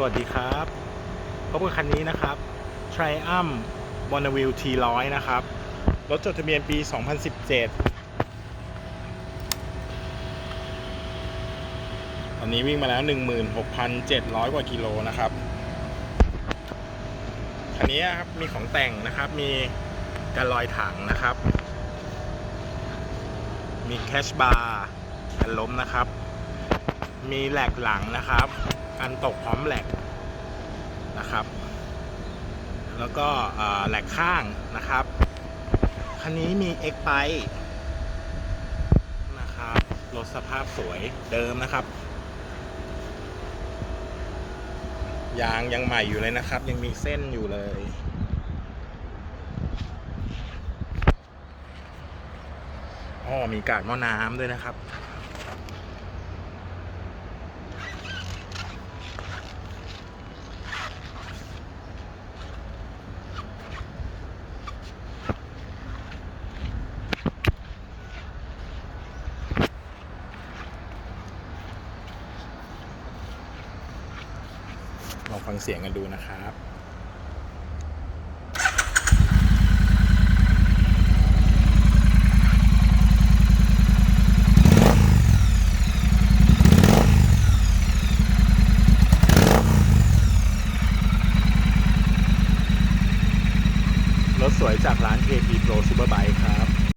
สวัสดีครับพบกับคันนี้นะครับ Triumph Bonneville T100 นะครับ รถจดทะเบียนปี 2017ตอนนี้วิ่งมาแล้ว 16,700 กว่ากิโลนะครับ คันนี้ครับ มีของแต่งนะครับ มีการลอยถังนะครับ มีแคชบาร์กันล้มนะครับ มีแหลกหลังนะครับ กันตกพร้อมแหลกนะครับ แล้วก็แหลกข้างนะครับ คันนี้มี X ไปนะครับ รถสภาพสวยเดิมนะครับ ยางยังใหม่อยู่เลยนะครับ ยังมีเส้นอยู่เลยอ๋อมีกาดหม้อน้ำด้วยนะครับ ลองฟังเสียงกันดูนะครับรถสวยจากร้าน KP Pro Superbike ครับ